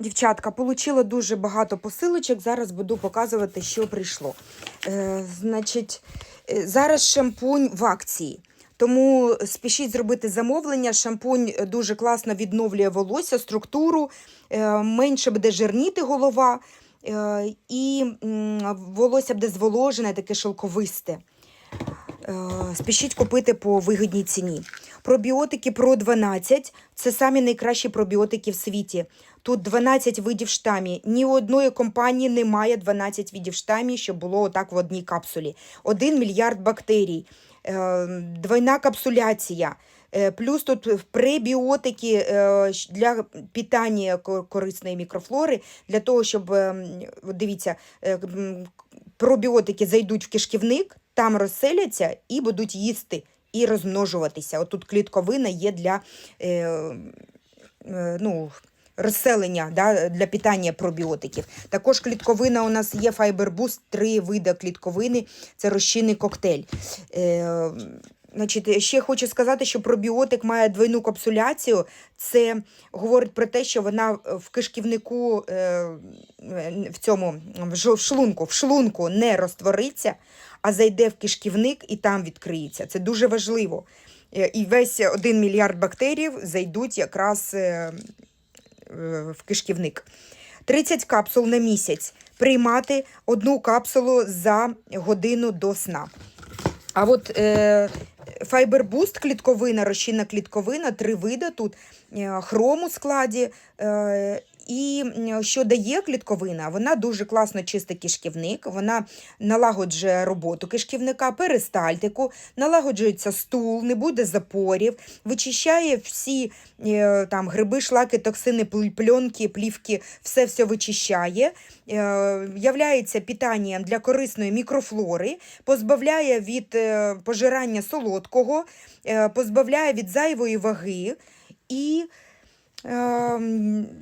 Дівчатка, отримала дуже багато посилочок. Зараз буду показувати, що прийшло. Е, значить, е, зараз шампунь в акції. Тому спішіть зробити замовлення. Шампунь дуже класно відновлює волосся, структуру, е, менше буде жирніти голова, е, і волосся буде зволожене, таке шелковисте. Е, Спішіть купити по вигідній ціні. Пробіотики Pro 12 це самі найкращі пробіотики в світі. Тут 12 видів штамі. Ні одної компанії немає 12 видів штамі, щоб було отак в одній капсулі. Один мільярд бактерій, е, двойна капсуляція. Е, Плюс тут пребіотики для питання корисної мікрофлори, для того, щоб, е, м, от дивіться, пробіотики зайдуть в кишківник, там розселяться і будуть їсти і розмножуватися. Отут клітковина є для е, е, ну, розселення да, для питання пробіотиків. Також клітковина у нас є Fiber три види клітковини, це розчинний коктейль. Е, Значить, ще хочу сказати, що пробіотик має двойну капсуляцію. Це говорить про те, що вона в кишківнику е, в цьому в шлунку, в шлунку не розтвориться, а зайде в кишківник і там відкриється. Це дуже важливо. Е, І весь один мільярд бактерій зайдуть якраз е, в кишківник. 30 капсул на місяць. Приймати одну капсулу за годину до сна. А от Fiber Boost клітковина, розчинна клітковина, три види тут е, хром у складі. І що дає клітковина? Вона дуже класно чистить кишківник, вона налагоджує роботу кишківника, перистальтику, налагоджується стул, не буде запорів, вичищає всі е, там гриби, шлаки, токсини, пл- пленки, плівки, все все вичищає, е, являється питанням для корисної мікрофлори, позбавляє від е, пожирання солодкого, позбавляє від зайвої ваги. І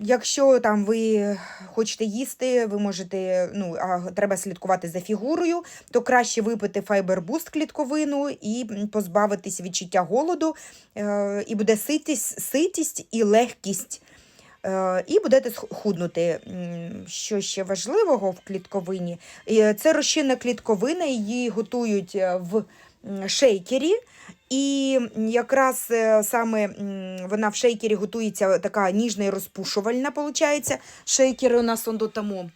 якщо там ви хочете їсти, ви можете, ну, а треба слідкувати за фігурою, то краще випити файбербуст клітковину і позбавитись відчуття голоду, е, і буде ситість, ситість і легкість. Е, І будете худнути. Що ще важливого в клітковині? Е, Це розчинна клітковина, її готують в шейкері. І якраз е, саме вона в шейкері готується така ніжна і розпушувальна, виходить. Шейкери у нас он тому.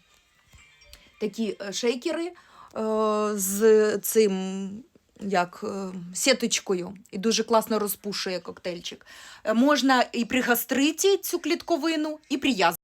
Такі е, шейкери е, з цим. Як сіточкою, і дуже класно розпушує коктейльчик. Можна і при гастриті цю клітковину, і при.